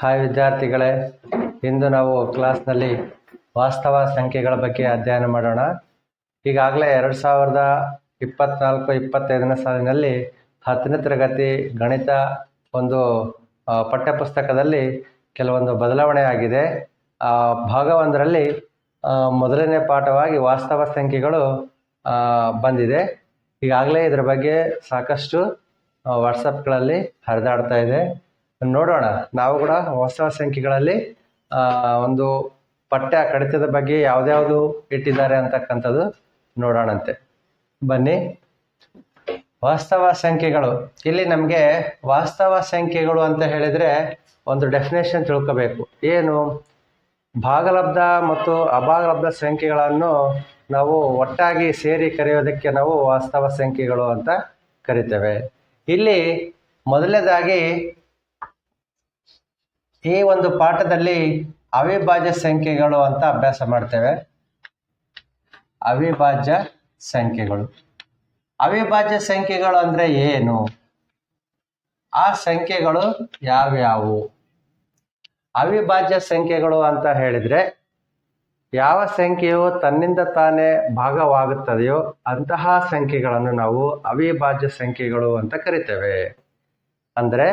Hi ವಿದ್ಯಾರ್ಥಿಗಳೇ, ಇಂದು ನಾವು ಕ್ಲಾಸ್ನಲ್ಲಿ ವಾಸ್ತವ ಸಂಖ್ಯೆಗಳ ಬಗ್ಗೆ ಅಧ್ಯಯನ ಮಾಡೋಣ. ಈಗಾಗಲೇ ಎರಡು ಸಾವಿರದ ಇಪ್ಪತ್ನಾಲ್ಕು, ಇಪ್ಪತ್ತೈದನೇ ಸಾಲಿನಲ್ಲಿ ಹತ್ತನೇ ತರಗತಿ ಗಣಿತ ಒಂದು ಪಠ್ಯಪುಸ್ತಕದಲ್ಲಿ ಕೆಲವೊಂದು ಬದಲಾವಣೆ ಆಗಿದೆ. ಭಾಗ ಒಂದರಲ್ಲಿ ಮೊದಲನೇ ಪಾಠವಾಗಿ ವಾಸ್ತವ ಸಂಖ್ಯೆಗಳು ಬಂದಿದೆ. ಈಗಾಗಲೇ ಇದರ ಬಗ್ಗೆ ಸಾಕಷ್ಟು ವಾಟ್ಸಪ್ಗಳಲ್ಲಿ ಹರಿದಾಡ್ತಾ ಇದೆ. ನೋಡೋಣ. ನಾವು ಕೂಡ ವಾಸ್ತವ ಸಂಖ್ಯೆಗಳಲ್ಲಿ ಒಂದು ಪಠ್ಯ ಕಡಿತದ ಬಗ್ಗೆ ಯಾವ್ದ್ಯಾವ್ದು ಇಟ್ಟಿದ್ದಾರೆ ಅಂತಕ್ಕಂಥದ್ದು ನೋಡೋಣಂತೆ. ಬನ್ನಿ. ವಾಸ್ತವ ಸಂಖ್ಯೆಗಳು. ಇಲ್ಲಿ ನಮಗೆ ವಾಸ್ತವ ಸಂಖ್ಯೆಗಳು ಅಂತ ಹೇಳಿದರೆ ಒಂದು ಡೆಫಿನೇಷನ್ ತಿಳ್ಕೋಬೇಕು. ಏನು? ಭಾಗಲಬ್ಧ ಮತ್ತು ಅಭಾಗಲಬ್ಧ ಸಂಖ್ಯೆಗಳನ್ನು ನಾವು ಒಟ್ಟಾಗಿ ಸೇರಿ ಕರೆಯೋದಕ್ಕೆ ನಾವು ವಾಸ್ತವ ಸಂಖ್ಯೆಗಳು ಅಂತ ಕರಿತೇವೆ. ಇಲ್ಲಿ ಮೊದಲನೇದಾಗಿ ಈ ಒಂದು ಪಾಠದಲ್ಲಿ ಅವಿಭಾಜ್ಯ ಸಂಖ್ಯೆಗಳು ಅಂತ ಅಭ್ಯಾಸ ಮಾಡ್ತೇವೆ. ಅವಿಭಾಜ್ಯ ಸಂಖ್ಯೆಗಳು. ಅವಿಭಾಜ್ಯ ಸಂಖ್ಯೆಗಳು ಅಂದ್ರೆ ಏನು? ಆ ಸಂಖ್ಯೆಗಳು ಯಾವ್ಯಾವು? ಅವಿಭಾಜ್ಯ ಸಂಖ್ಯೆಗಳು ಅಂತ ಹೇಳಿದ್ರೆ ಯಾವ ಸಂಖ್ಯೆಯು ತನ್ನಿಂದ ತಾನೇ ಭಾಗವಾಗುತ್ತದೆಯೋ ಅಂತಹ ಸಂಖ್ಯೆಗಳನ್ನು ನಾವು ಅವಿಭಾಜ್ಯ ಸಂಖ್ಯೆಗಳು ಅಂತ ಕರಿತೇವೆ. ಅಂದ್ರೆ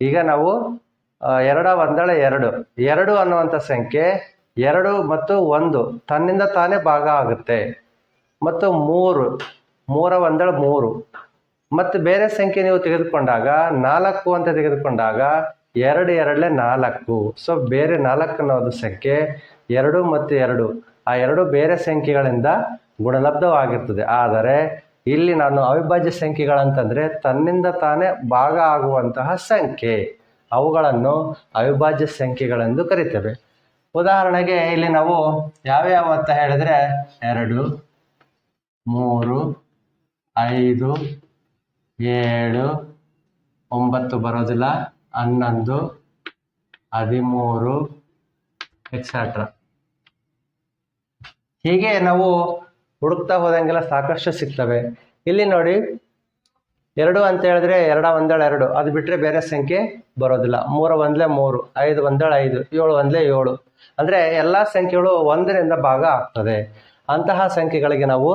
ಈಗ ನಾವು ಎರಡ ಒಂದಳೆ ಎರಡು. ಎರಡು ಅನ್ನುವಂಥ ಸಂಖ್ಯೆ ಎರಡು ಮತ್ತು ಒಂದು ತನ್ನಿಂದ ತಾನೇ ಭಾಗ ಆಗುತ್ತೆ. ಮತ್ತು ಮೂರು, ಮೂರ ಒಂದಳ ಮೂರು. ಮತ್ತು ಬೇರೆ ಸಂಖ್ಯೆ ನೀವು ತೆಗೆದುಕೊಂಡಾಗ ನಾಲ್ಕು ಅಂತ ತೆಗೆದುಕೊಂಡಾಗ ಎರಡು ಎರಡಲೆ ನಾಲ್ಕು. ಸೊ ಬೇರೆ ನಾಲ್ಕು ಅನ್ನೋದು ಸಂಖ್ಯೆ ಎರಡು ಮತ್ತು ಎರಡು. ಆ ಎರಡು ಬೇರೆ ಸಂಖ್ಯೆಗಳಿಂದ ಗುಣಲಬ್ಧವಾಗಿರ್ತದೆ. ಆದರೆ ಇಲ್ಲಿ ನಾನು ಅವಿಭಾಜ್ಯ ಸಂಖ್ಯೆಗಳಂತಂದರೆ ತನ್ನಿಂದ ತಾನೇ ಭಾಗ ಆಗುವಂತಹ ಸಂಖ್ಯೆ. ಅವುಗಳನ್ನು ಅವಿಭಾಜ್ಯ ಸಂಖ್ಯೆಗಳೆಂದು ಕರಿತೇವೆ. ಉದಾಹರಣೆಗೆ ಇಲ್ಲಿ ನಾವು ಯಾವ್ಯಾವ ಅಂತ ಹೇಳಿದ್ರೆ ಎರಡು, ಮೂರು, ಐದು, ಏಳು, ಒಂಬತ್ತು ಬರೋದಿಲ್ಲ, ಹನ್ನೊಂದು, ಹದಿಮೂರು ಎಕ್ಸೆಟ್ರಾ ಹೀಗೆ ನಾವು ಹುಡುಕ್ತಾ ಹೋದಂಗೆಲ್ಲ ಸಾಕಷ್ಟು ಸಿಗ್ತವೆ. ಇಲ್ಲಿ ನೋಡಿ ಎರಡು ಅಂತ ಹೇಳಿದ್ರೆ ಎರಡ ಒಂದೇಳು ಎರಡು. ಅದು ಬಿಟ್ಟರೆ ಬೇರೆ ಸಂಖ್ಯೆ ಬರೋದಿಲ್ಲ. ಮೂರು ಒಂದ್ಲೆ ಮೂರು, ಐದು ಒಂದೇಳು ಐದು, ಏಳು ಒಂದ್ಲೆ ಏಳು. ಅಂದರೆ ಎಲ್ಲ ಸಂಖ್ಯೆಗಳು ಒಂದರಿಂದ ಭಾಗ ಆಗ್ತದೆ. ಅಂತಹ ಸಂಖ್ಯೆಗಳಿಗೆ ನಾವು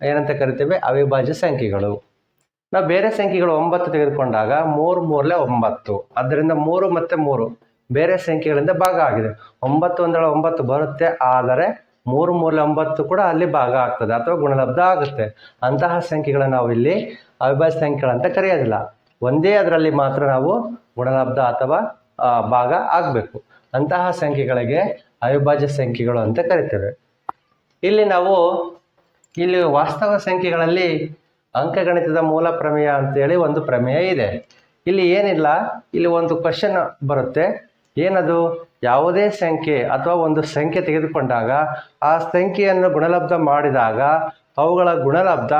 ಏನಂತ ಕರಿತೇವೆ? ಅವಿಭಾಜ್ಯ ಸಂಖ್ಯೆಗಳು. ನಾವು ಬೇರೆ ಸಂಖ್ಯೆಗಳು ಒಂಬತ್ತು ತೆಗೆದುಕೊಂಡಾಗ ಮೂರು ಮೂರಲೆ ಒಂಬತ್ತು. ಅದರಿಂದ ಮೂರು ಮತ್ತು ಮೂರು ಬೇರೆ ಸಂಖ್ಯೆಗಳಿಂದ ಭಾಗ ಆಗಿದೆ. ಒಂಬತ್ತು ಒಂದೇಳು ಒಂಬತ್ತು ಬರುತ್ತೆ, ಆದರೆ ಮೂರು ಮೂರಲೆ ಒಂಬತ್ತು ಕೂಡ ಅಲ್ಲಿ ಭಾಗ ಆಗ್ತದೆ, ಅಥವಾ ಗುಣಲಬ್ಧ ಆಗುತ್ತೆ. ಅಂತಹ ಸಂಖ್ಯೆಗಳನ್ನು ನಾವು ಇಲ್ಲಿ ಅವಿಭಾಜ್ಯ ಸಂಖ್ಯೆಗಳಂತ ಕರೆಯೋದಿಲ್ಲ. ಒಂದೇ ಅದರಲ್ಲಿ ಮಾತ್ರ ನಾವು ಗುಣಲಬ್ಧ ಅಥವಾ ಭಾಗ ಆಗಬೇಕು. ಅಂತಹ ಸಂಖ್ಯೆಗಳಿಗೆ ಅವಿಭಾಜ್ಯ ಸಂಖ್ಯೆಗಳು ಅಂತ ಕರಿತೇವೆ. ಇಲ್ಲಿ ನಾವು, ಇಲ್ಲಿ ವಾಸ್ತವ ಸಂಖ್ಯೆಗಳಲ್ಲಿ ಅಂಕಗಣಿತದ ಮೂಲ ಪ್ರಮೇಯ ಅಂತೇಳಿ ಒಂದು ಪ್ರಮೇಯ ಇದೆ. ಇಲ್ಲಿ ಏನಿಲ್ಲ, ಇಲ್ಲಿ ಒಂದು ಕ್ವಶನ್ ಬರುತ್ತೆ. ಏನದು? ಯಾವುದೇ ಸಂಖ್ಯೆ ಅಥವಾ ಒಂದು ಸಂಖ್ಯೆ ತೆಗೆದುಕೊಂಡಾಗ, ಆ ಸಂಖ್ಯೆಯನ್ನು ಗುಣಲಬ್ಧ ಮಾಡಿದಾಗ, ಅವುಗಳ ಗುಣಲಬ್ಧ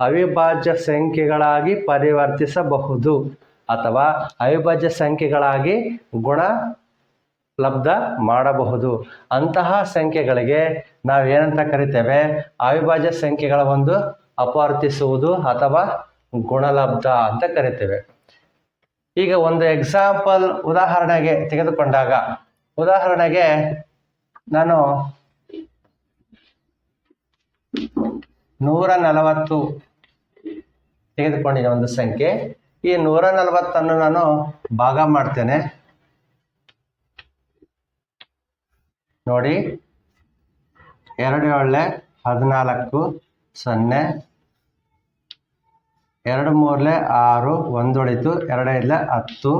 ಅವಿಭಾಜ್ಯ ಸಂಖ್ಯೆಗಳಾಗಿ ಪರಿವರ್ತಿಸಬಹುದು ಅಥವಾ ಅವಿಭಾಜ್ಯ ಸಂಖ್ಯೆಗಳಾಗಿ ಗುಣ ಲಬ್ಧ ಮಾಡಬಹುದು. ಅಂತಹ ಸಂಖ್ಯೆಗಳಿಗೆ ನಾವೇನಂತ ಕರಿತೇವೆ? ಅವಿಭಾಜ್ಯ ಸಂಖ್ಯೆಗಳ ಒಂದು ಅಪವರ್ತಿಸುವುದು ಅಥವಾ ಗುಣಲಬ್ಧ ಅಂತ ಕರಿತೇವೆ. ಈಗ ಒಂದು ಎಕ್ಸಾಂಪಲ್ ಉದಾಹರಣೆಗೆ ತೆಗೆದುಕೊಂಡಾಗ, ಉದಾಹರಣೆಗೆ ನಾನು ನೂರ ನಲವತ್ತು ತೆಗೆದುಕೊಂಡಿದ್ದೆ ಒಂದು ಸಂಖ್ಯೆ. ಈ ನೂರ ನಲವತ್ತನ್ನು ನಾನು ಭಾಗ ಮಾಡ್ತೇನೆ. ನೋಡಿ, ಎರಡು ಏಳೆ ಹದಿನಾಲ್ಕು, ಸೊನ್ನೆ ಎರಡು ಮೂರಲೆ ಆರು ಒಂದು ಉಳಿತು ಎರಡೈದಲೆ ಹತ್ತು.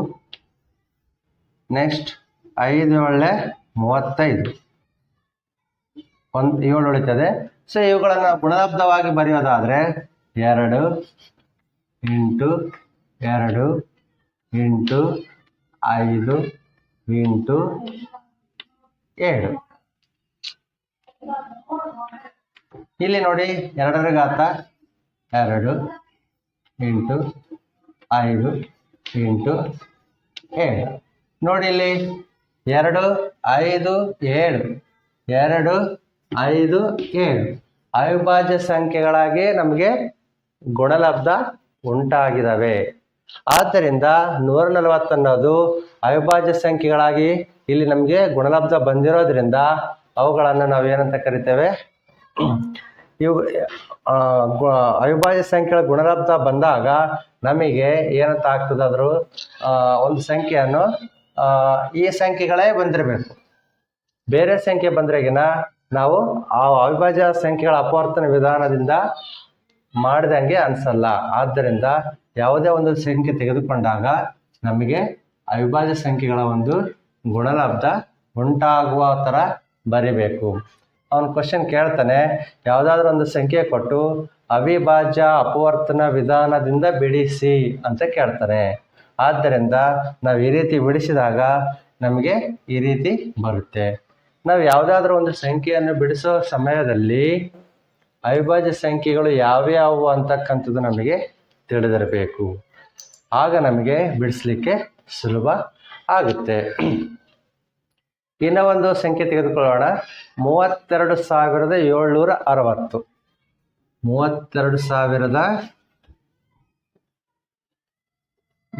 ನೆಕ್ಸ್ಟ್ ಐದು ಏಳೆ ಮೂವತ್ತೈದು. ಒಂದು ಏಳು ಉಳಿತದೆ ಸೊ ಇವುಗಳನ್ನು ಗುಣಲಬ್ಧವಾಗಿ ಬರೆಯೋದಾದರೆ ಎರಡು ಎಂಟು ಎರಡು ಎಂಟು ಐದು ಎಂಟು ಏಳು. ಇಲ್ಲಿ ನೋಡಿ ಎರಡರ ಘಾತ ಎರಡು ಇಂಟು ಐದು ಇಂಟು ಏಳು ನೋಡಿ ಇಲ್ಲಿ ಎರಡು, ಐದು, ಏಳು. ಎರಡು, ಐದು, ಏಳು. ಅವಿಭಾಜ್ಯ ಸಂಖ್ಯೆಗಳಾಗಿ ನಮಗೆ ಗುಣಲಬ್ಧ ಉಂಟಾಗಿದ್ದಾವೆ ಆದ್ದರಿಂದ ನೂರ ನಲವತ್ತನ್ನೋದು ಅವಿಭಾಜ್ಯ ಸಂಖ್ಯೆಗಳಾಗಿ ಇಲ್ಲಿ ನಮಗೆ ಗುಣಲಬ್ಧ ಬಂದಿರೋದ್ರಿಂದ ಅವುಗಳನ್ನು ನಾವು ಏನಂತ ಕರಿತೇವೆ? ಇವು ಅವಿಭಾಜ್ಯ ಸಂಖ್ಯೆಗಳ ಗುಣಲಬ್ಧ ಬಂದಾಗ ನಮಗೆ ಏನಂತ ಆಗ್ತದೆ ಅದ್ರ ಆ, ಒಂದು ಸಂಖ್ಯೆಯನ್ನು ಈ ಸಂಖ್ಯೆಗಳೇ ಬಂದಿರಬೇಕು. ಬೇರೆ ಸಂಖ್ಯೆ ಬಂದ್ರೆಗಿನ ನಾವು ಆ ಅವಿಭಾಜ್ಯ ಸಂಖ್ಯೆಗಳ ಅಪವರ್ತನ ವಿಧಾನದಿಂದ ಮಾಡಿದಂಗೆ ಅನ್ಸಲ್ಲ. ಆದ್ದರಿಂದ ಯಾವುದೇ ಒಂದು ಸಂಖ್ಯೆ ತೆಗೆದುಕೊಂಡಾಗ ನಮಗೆ ಅವಿಭಾಜ್ಯ ಸಂಖ್ಯೆಗಳ ಒಂದು ಗುಣಲಬ್ಧ ಉಂಟಾಗುವ ಥರ ಬರಿಬೇಕು. ಅವನು ಕ್ವಶನ್ ಕೇಳ್ತಾನೆ, ಯಾವುದಾದ್ರೂ ಒಂದು ಸಂಖ್ಯೆ ಕೊಟ್ಟು ಅವಿಭಾಜ್ಯ ಅಪವರ್ತನ ವಿಧಾನದಿಂದ ಬಿಡಿಸಿ ಅಂತ ಕೇಳ್ತಾನೆ. ಆದ್ದರಿಂದ ನಾವು ಈ ರೀತಿ ಬಿಡಿಸಿದಾಗ ನಮಗೆ ಈ ರೀತಿ ಬರುತ್ತೆ. ನಾವು ಯಾವುದಾದ್ರೂ ಒಂದು ಸಂಖ್ಯೆಯನ್ನು ಬಿಡಿಸೋ ಸಮಯದಲ್ಲಿ ಅವಿಭಾಜ್ಯ ಸಂಖ್ಯೆಗಳು ಯಾವ್ಯಾವು ಅಂತಕ್ಕಂಥದ್ದು ನಮಗೆ ತಿಳಿದಿರಬೇಕು. ಆಗ ನಮಗೆ ಬಿಡಿಸ್ಲಿಕ್ಕೆ ಸುಲಭ ಆಗುತ್ತೆ. ಇನ್ನು ಒಂದು ಸಂಖ್ಯೆ ತೆಗೆದುಕೊಳ್ಳೋಣ. ಮೂವತ್ತೆರಡು ಸಾವಿರದ ಏಳ್ನೂರ ಅರವತ್ತು. ಮೂವತ್ತೆರಡು ಸಾವಿರದ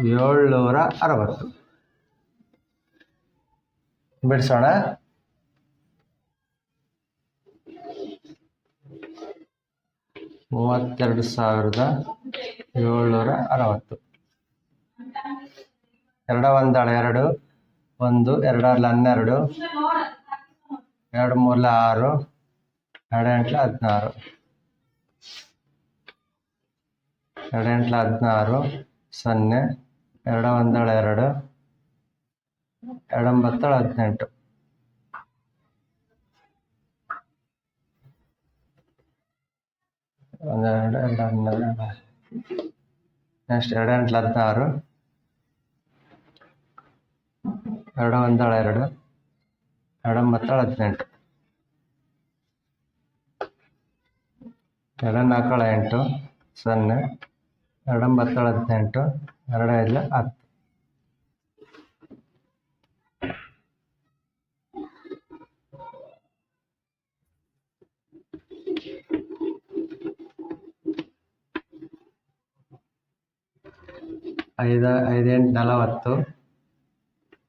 ಏಳ್ನೂರ ಅರವತ್ತು. ಬಿಡಿಸೋಣ. ಮೂವತ್ತೆರಡು ಸಾವಿರದ ಏಳ್ನೂರ ಅರವತ್ತು. ಎರಡ ಒಂದಳ ಎರಡು. ಒಂದು ಎರಡರಲ್ಲಿ ಹನ್ನೆರಡು, ಎರಡು ಮೂಲ ಆರು, ಎರಡು ಎಂಟ್ಲ ಹದಿನಾರು. ಎರಡೆಂಟ್ಲ ಹದಿನಾರು, ಸೊನ್ನೆ, ಎರಡು ಒಂದಳ ಎರಡು, ಎರಡೊಂಬತ್ತಳ ಹದಿನೆಂಟು. ಒಂದೆರಡು, ಎರಡು ಹನ್ನೆರಡು ನೆಕ್ಸ್ಟ್ ಎರಡು ಎಂಟ್ಲ ಹದಿನಾರು ಎರಡು ಒಂದಾಳ ಎರಡು ಎರಡೊಂಬತ್ತಳ ಹದಿನೆಂಟು. ಎರಡು ನಾಲ್ಕಾಳ ಎಂಟು, ಸೊನ್ನೆ. ಎರಡೊಂಬತ್ತಳ ಹದಿನೆಂಟು, ಎರಡು ಐದು ಹತ್ತು. ಐದು, ಐದೆಂಟು ನಲವತ್ತು.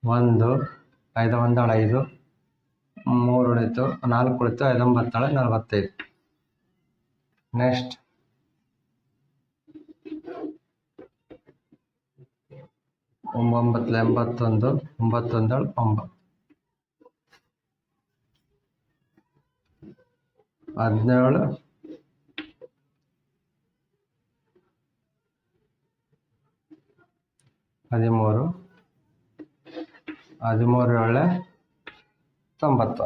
ಒಂದು, ಐದು ಒಂದಳ ಐದು, ಮೂರು ಉಳಿತು ನಾಲ್ಕು ಉಳಿತು ಐದೊಂಬತ್ತಳ ನಲವತ್ತೈದು. ನೆಕ್ಸ್ಟ್ ಒಂಬತ್ತು ಎಂಬತ್ತೊಂದು, ಒಂಬತ್ತೊಂದಳು ಒಂಬತ್ತು. ಹದಿನೇಳು. ಹದಿಮೂರು. ಹದಿಮೂರು ಏಳೆ ತೊಂಬತ್ತು.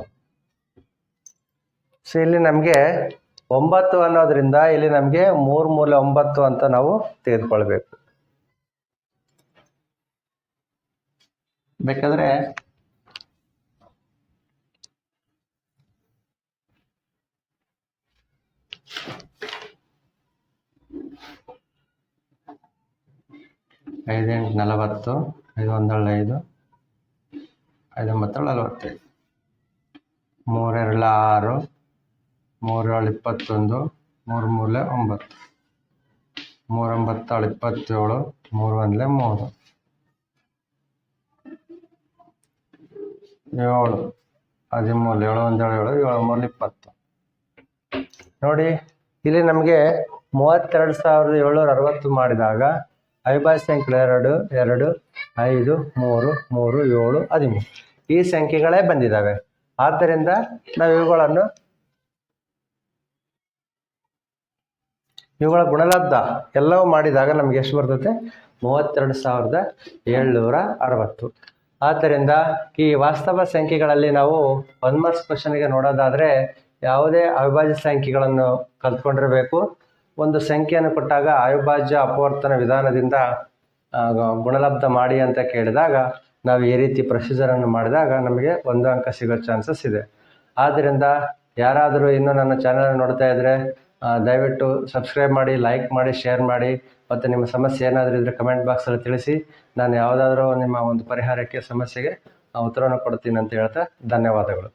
ಸೊ ಇಲ್ಲಿ ನಮಗೆ ಒಂಬತ್ತು ಅನ್ನೋದ್ರಿಂದ ಇಲ್ಲಿ ನಮಗೆ ಮೂರು ಮೂಲೆ ಒಂಬತ್ತು ಅಂತ ನಾವು ತೆಗೆದುಕೊಳ್ಬೇಕು. ಬೇಕಾದ್ರೆ ಐದು ಎಂಟು ನಲವತ್ತು, ಐದು ಒಂದಳು ಐದು. ಐದು ಒಂಬತ್ತೇಳು ನಲವತ್ತೈದು ಮೂರೆರಳ ಆರು ಮೂರೇಳು ಇಪ್ಪತ್ತೊಂದು ಮೂರು ಮೂರಲೆ ಒಂಬತ್ತು. ಮೂರೊಂಬತ್ತಾಳು, ಇಪ್ಪತ್ತೇಳು ಮೂರು ಒಂದಲೆ ಮೂರು. ಏಳು, ಹದಿಮೂರು, ಏಳು ಒಂದೇಳು, ಏಳು ಏಳು ಮೂರು ಇಪ್ಪತ್ತು. ನೋಡಿ, ಇಲ್ಲಿ ನಮಗೆ ಮೂವತ್ತೆರಡು ಸಾವಿರದ ಏಳ್ನೂರ ಅರವತ್ತು ಮಾಡಿದಾಗ ಅವಿಭಾಜ್ಯ ಸಂಖ್ಯೆ ಎರಡು ಎರಡು, ಐದು, ಮೂರು ಮೂರು, ಏಳು, ಹದಿಮೂರು. ಈ ಸಂಖ್ಯೆಗಳೇ ಬಂದಿದ್ದಾವೆ ಆದ್ದರಿಂದ ನಾವು ಇವುಗಳನ್ನು ಇವುಗಳ ಗುಣಲಬ್ಧ ಎಲ್ಲವೂ ಮಾಡಿದಾಗ ನಮ್ಗೆ ಎಷ್ಟು ಬರ್ತದೆ? ಮೂವತ್ತೆರಡು ಸಾವಿರದ ಏಳ್ನೂರ ಅರವತ್ತು. ಆದ್ದರಿಂದ ಈ ವಾಸ್ತವ ಸಂಖ್ಯೆಗಳಲ್ಲಿ ನಾವು ಒನ್ ಮಾರ್ಕ್ಸ್ ಕ್ವಶನ್ಗೆ ನೋಡೋದಾದರೆ ಯಾವುದೇ ಅವಿಭಾಜ್ಯ ಸಂಖ್ಯೆಗಳನ್ನು ಕಲ್ತ್ಕೊಂಡಿರಬೇಕು. ಒಂದು ಸಂಖ್ಯೆಯನ್ನು ಕೊಟ್ಟಾಗ ಅವಿಭಾಜ್ಯ ಅಪವರ್ತನ ವಿಧಾನದಿಂದ ಗುಣಲಬ್ಧ ಮಾಡಿ ಅಂತ ಕೇಳಿದಾಗ ನಾವು ಈ ರೀತಿ ಪ್ರೊಸೀಜರನ್ನು ಮಾಡಿದಾಗ ನಮಗೆ ಒಂದು ಅಂಕ ಸಿಗೋ ಚಾನ್ಸಸ್ ಇದೆ. ಆದ್ದರಿಂದ ಯಾರಾದರೂ ಇನ್ನೂ ನನ್ನ ಚಾನಲ್ ನೋಡ್ತಾ ಇದ್ದರೆ ದಯವಿಟ್ಟು ಸಬ್ಸ್ಕ್ರೈಬ್ ಮಾಡಿ, ಲೈಕ್ ಮಾಡಿ, ಶೇರ್ ಮಾಡಿ, ಮತ್ತು ನಿಮ್ಮ ಸಮಸ್ಯೆ ಏನಾದರೂ ಇದ್ದರೆ ಕಮೆಂಟ್ ಬಾಕ್ಸಲ್ಲಿ ತಿಳಿಸಿ. ನಾನು ಯಾವುದಾದ್ರೂ ನಿಮ್ಮ ಒಂದು ಪರಿಹಾರಕ್ಕೆ, ಸಮಸ್ಯೆಗೆ ಉತ್ತರವನ್ನು ಕೊಡ್ತೀನಿ ಅಂತ ಹೇಳ್ತಾ ಧನ್ಯವಾದಗಳು.